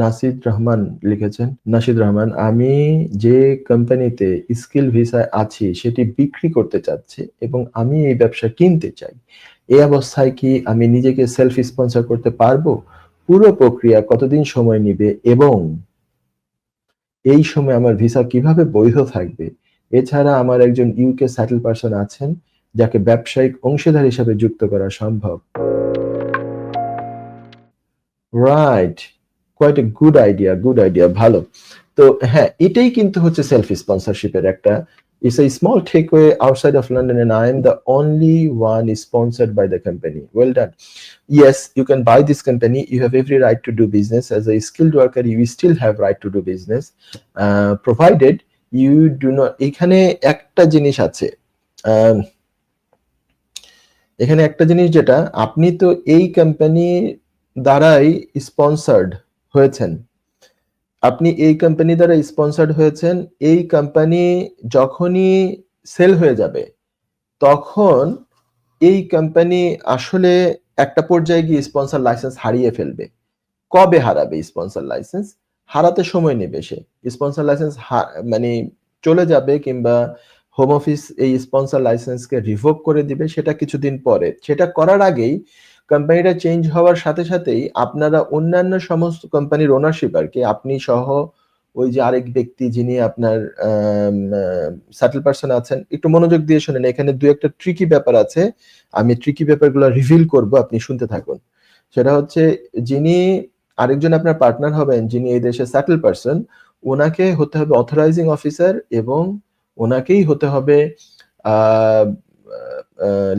নাসিদ রহমান লিখেছেন, নাসিদ রহমান, আমি যে কোম্পানিতে স্কিল ভিসায় আছি, সেটি বিক্রি করতে চাচ্ছি এবং আমি এই ব্যবসা কিনতে চাই এই অবস্থায় কি আমি নিজেকে সেলফ স্পন্সর করতে পারব? পুরো প্রক্রিয়া কতদিন সময় নিবে এবং এই সময় আমার ভিসা কীভাবে বৈধ থাকবে? এছাড়া আমার একজন ইউকে স্যাটেল পারসন আছেন, যাকে ব্যবসায়িক অংশীদার হিসাবে যুক্ত করা সম্ভব। Right Quite a good idea good idea ভালো তো হ্যাঁ এটাই কিন্তু হচ্ছে সেলফ স্পন্সরশিপের একটা It's a small takeaway outside of London, and I am the only one sponsored by the company. Well done. Yes, you can buy this company. You have every right to do business. As a skilled worker, you still have right to do business, uh, provided you do not. এখানে একটা জিনিস আছে আহ, এখানে একটা জিনিস যেটা আপনি তো এই কোম্পানি দ্বারাই স্পন্সার্ড হয়েছেন। আপনি এই কোম্পানি দ্বারা স্পন্সার্ড হয়েছেন, এই কোম্পানি যখনই সেল হয়ে যাবে, তখন এই কোম্পানি আসলে একটা পর্যায়ে গিয়ে স্পন্সর লাইসেন্স হারিয়ে ফেলবে। কবে হারাবে স্পন্সর লাইসেন্স হারাতে সময় নেবে সে। স্পন্সর লাইসেন্স মানে চলে যাবে কিংবা হোম অফিস এই স্পন্সর লাইসেন্সকে রিভোক করে দিবে, সেটা কিছুদিন পরে। সেটা করার আগেই কোম্পানিটা চেঞ্জ হওয়ার সাথে সাথেই আপনারা অন্যান্য সমস্ত কোম্পানির ওনারশিপ আর কি। আপনি সহ ওই যে আরেক ব্যক্তি যিনি আপনার সেটেল পার্সন আছেন, একটু মনোযোগ দিয়ে শুনেন। এখানে দু একটা ট্রিকি ব্যাপার আছে। আমি ট্রিকি ব্যাপারগুলো রিভিল করব, আপনি শুনতে থাকুন। সেটা হচ্ছে যিনি আরেকজন আপনার পার্টনার হবেন, যিনি এই দেশে সেটেল পার্সন ওনাকে হতে হবে অথরাইজিং অফিসার এবং ওনাকেই হতে হবে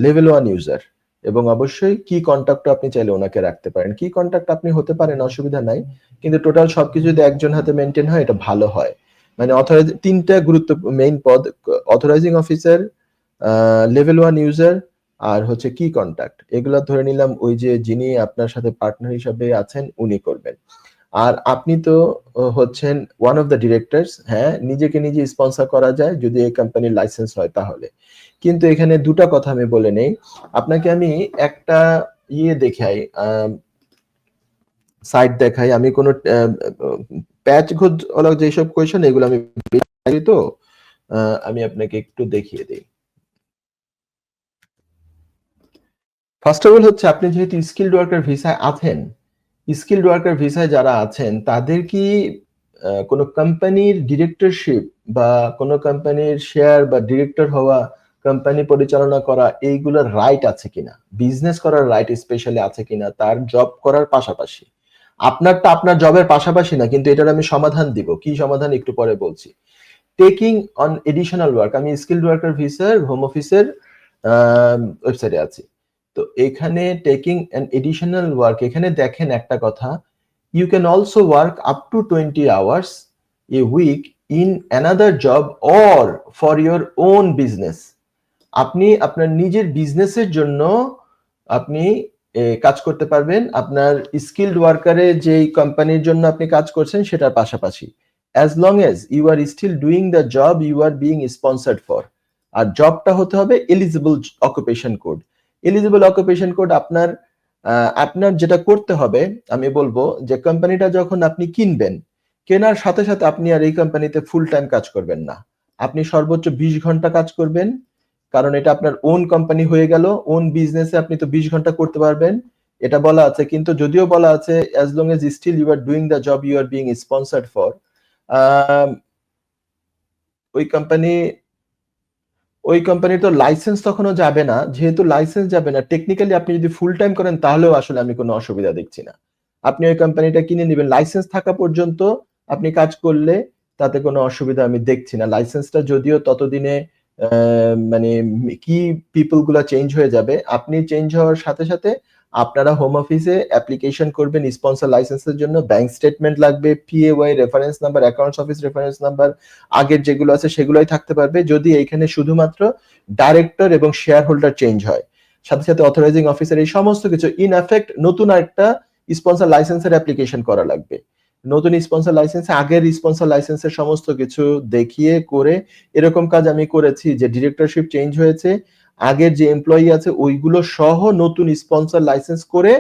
লেভেল ওয়ান ইউজার এবং অবশ্যই কি কন্ট্যাক্ট আপনি চাইলে ওনাকে রাখতে পারেন। কি কন্ট্যাক্ট আপনি হতে পারেন, অসুবিধা নাই। কিন্তু টোটাল সবকিছু যদি একজন হাতে মেনটেন হয়, এটা ভালো হয়। মানে অথরাইজ তিনটা গুরুত্ব মেইন পদ authorising officer level one user আর হচ্ছে কি কন্ট্যাক্ট এগুলো ধরে নিলাম ওই যে যিনি আপনার সাথে পার্টনার হিসাবে আছেন, উনি করবেন। আর আপনি তো হচ্ছেন ওয়ান অফ দ্য ডিরেক্টরস হ্যাঁ নিজেকে নিজে স্পন্সর করা যায় যদি এই কোম্পানির লাইসেন্স হয় তাহলে। কিন্তু এখানে দুটা কথা আমি বলে নেই। আপনাকে আমি একটা ইয়ে দেখাই সাইট দেখাই। আমি কোনো প্যাচ খোঁজ যেসব কোয়েশন এগুলো আমি তো আমি আপনাকে একটু দেখিয়ে দিই। ফার্স্ট অফ অল হচ্ছে, আপনি যেহেতু স্কিল্ড ওয়ার্কার ভিসায় আছেন স্কিল্ড ওয়ার্কার ভিসায় যারা আছেন, তাদের কি কোনো কোম্পানির ডিরেক্টরশিপ বা কোনো কোম্পানির শেয়ার বা ডিরেক্টর হওয়া কোম্পানি পরিচালনা করা এইগুলোর রাইট আছে কিনা? বিজনেস করার রাইট স্পেশালি আছে কিনা? তার জব করার পাশাপাশি। আপনারটা আপনার জবের পাশাপাশি না, কিন্তু এটার আমি সমাধান দিব। কি সমাধান? একটু পরে বলছি। টেকিং অন এডিশনাল ওয়ার্ক আমি স্কিল্ড ওয়ার্কার ভিসার হোম অফিসের ওয়েবসাইটে আছি। তো এখানে টেকিং অ্যান এডিশনাল ওয়ার্ক এখানে দেখেন একটা কথা you can also work up to twenty hours a week in another job or for your own business আপনি আপনার নিজের বিজনেসের জন্য আপনি কাজ করতে পারবেন। আপনার স্কিল্ড ওয়ার্কারে যেই কোম্পানির জন্য আপনি কাজ করছেন, সেটার পাশাপাশি। As long as you are still doing the job you are being sponsored for আর জবটা হতে হবে eligible occupation code eligible occupation code আপনার আপনার যেটা করতে হবে, আমি বলব যে কোম্পানিটা যখন আপনি কিনবেন, কেনার সাথে সাথে আপনি আর এই কোম্পানিতে ফুল টাইম কাজ করবেন না। আপনি সর্বোচ্চ বিশ ঘণ্টা কাজ করবেন, কারণ এটা আপনার ওন কোম্পানি হয়ে গেল ওন বিজনেসে আপনি তো বিশ ঘণ্টা করতে পারবেন। এটা বলা আছে, কিন্তু যদিও বলা আছে as long as still you are doing the job you are being sponsored for ওই কোম্পানি ওই কোম্পানির তো লাইসেন্স তখনও যাবে না, যেহেতু লাইসেন্স যাবে না টেকনিক্যালি আপনি যদি ফুল টাইম করেন, তাহলেও আসলে আমি কোনো অসুবিধা দেখছি না। আপনি ওই কোম্পানিটা কিনে নেবেন লাইসেন্স থাকা পর্যন্ত আপনি কাজ করলে তাতে কোনো অসুবিধা আমি দেখছি না। লাইসেন্সটা যদিও ততদিনে মানে কি পিপলগুলা চেঞ্জ হয়ে যাবে, আপনি চেঞ্জ হওয়ার সাথে সাথে আপনারা হোম অফিসে অ্যাপ্লিকেশন করবেন স্পন্সর লাইসেন্সের জন্য ব্যাংক স্টেটমেন্ট লাগবে PAYE reference number accounts office reference number আগের যেগুলো আছে সেগুলোই থাকতে পারবে। যদি এইখানে শুধুমাত্র ডাইরেক্টর এবং শেয়ার হোল্ডার চেঞ্জ হয়, সাথে সাথে অথরাইজিং অফিসার এই সমস্ত কিছু ইন এফেক্ট নতুন একটা স্পন্সর লাইসেন্সের অ্যাপ্লিকেশন করা লাগবে। নতুন স্পন্সর লাইসেন্স আগের স্পন্সর লাইসেন্সের সমস্ত কিছু দেখিয়ে, করে এরকম কাজ আমি করেছি যে ডিরেক্টরশিপ চেঞ্জ হয়েছে আগের যে এমপ্লয়ি আছে, ওইগুলো সহ নতুন স্পন্সর লাইসেন্স করে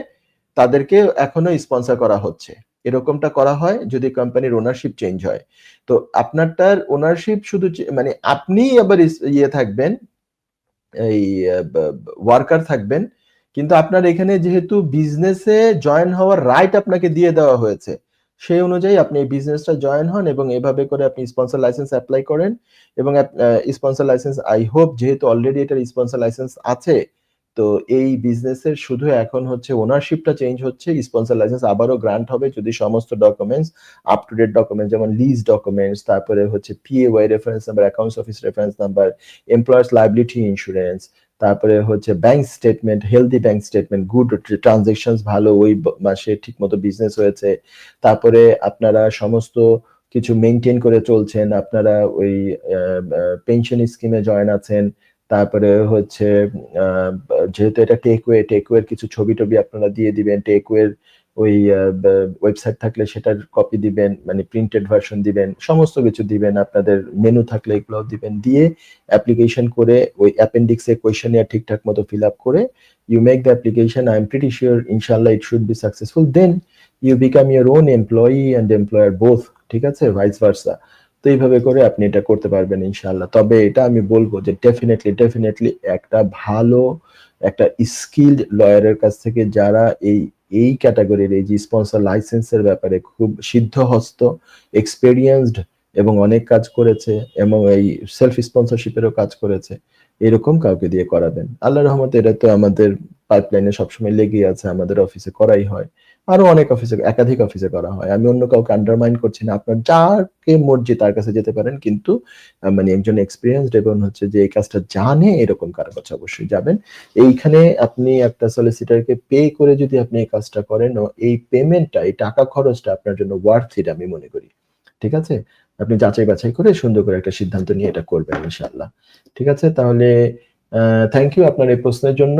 তাদেরকে এখনও স্পন্সর করা হচ্ছে। এরকমটা করা হয় যদি কোম্পানির ওনারশিপ চেঞ্জ হয়। তো আপনারটার ওনারশিপ শুধু মানে আপনিই আবার ইয়ে থাকবেন, এই ওয়ার্কার থাকবেন, কিন্তু আপনার এখানে যেহেতু বিজনেসে জয়েন হওয়ার রাইট আপনাকে দিয়ে দেওয়া হয়েছে। সেই অনুযায়ী আপনি এই বিজনেসটা জয়েন হন এবং এভাবে করে আপনি স্পন্সর লাইসেন্স অ্যাপ্লাই করেন এবং স্পন্সর লাইসেন্স আই হোপ যেহেতু অলরেডি এটার স্পন্সর লাইসেন্স আছে, তো এই বিজনেসের শুধু এখন হচ্ছে ওনারশিপটা চেঞ্জ হচ্ছে স্পন্সর লাইসেন্স আবারও গ্রান্ট হবে যদি সমস্ত documents up to date document যেমন লিজ ডকুমেন্টস তারপরে হচ্ছে PAYE reference number accounts office reference number employers liability insurance তারপরে হচ্ছে bank statement healthy bank statement good transaction ভালো ওই মাসে ঠিক মতো বিজনেস হয়েছে। তারপরে আপনারা সমস্ত কিছু মেনটেন করে চলছেন। আপনারা ওই পেনশন স্কিমে জয়েন আছেন। তারপরে হচ্ছে যেহেতু এটা টেকওয়ে টেকওয়ের কিছু ছবি টবি আপনারা দিয়ে দিবেন। টেকওয়ের ওই ওয়েবসাইট থাকলে সেটার কপি দিবেন মানে প্রিন্টেড ভার্সন দিবেন, সমস্ত কিছু দিবেন, আপনাদের মেনু থাকলে এগুলো দিবেন, দিয়ে অ্যাপ্লিকেশন করে ওই অ্যাপেন্ডিক্সে কোয়েশনিয়ার ঠিকঠাক মতো ফিল আপ করে you make the application I am pretty sure ইনশাল্লাহ it should be successful then you become your own employee and employer both ঠিক আছে? ভাইস ভার্সা তো এইভাবে করে আপনি এটা করতে পারবেন ইনশাল্লাহ তবে এটা আমি বলব যে ডেফিনেটলি ডেফিনেটলি একটা ভালো, একটা স্কিল্ড লয়ারের কাছ থেকে যারা এই এই ক্যাটাগরির এই যে স্পন্সর লাইসেন্সের ব্যাপারে খুব সিদ্ধহস্ত এক্সপেরিয়েন্সড এবং অনেক কাজ করেছে এবং এই সেলফ স্পন্সরশিপেরও কাজ করেছে, এরকম কাউকে দিয়ে করাবেন। আল্লাহ রহমত এটা তো আমাদের পাইপলাইনে সবসময় লেগেই আছে, আমাদের অফিসে করাই হয়। আরও অনেক অফিসে একাধিক অফিসে করা হয়। আমি অন্য কাউকে আন্ডারমাইন করছি না। আপনার যাকে মর্জি তার কাছে যেতে পারেন, কিন্তু মানে একজন এক্সপিরিয়েন্সড এবং হচ্ছে যে এই কাজটা জানে এরকম কারও কাছে অবশ্যই যাবেন। এইখানে আপনি একটা সলিসিটারকে পে করে যদি আপনি এই কাজটা করেন এই পেমেন্টটা এই টাকা খরচটা আপনার জন্য ওয়ার্থ ইট আমি মনে করি। ঠিক আছে? আপনি যাচাই বাছাই করে সুন্দর করে একটা সিদ্ধান্ত নিয়ে এটা করবেন ইনশাআল্লাহ। ঠিক আছে? তাহলে থ্যাংক ইউ আপনার এই প্রশ্নের জন্য।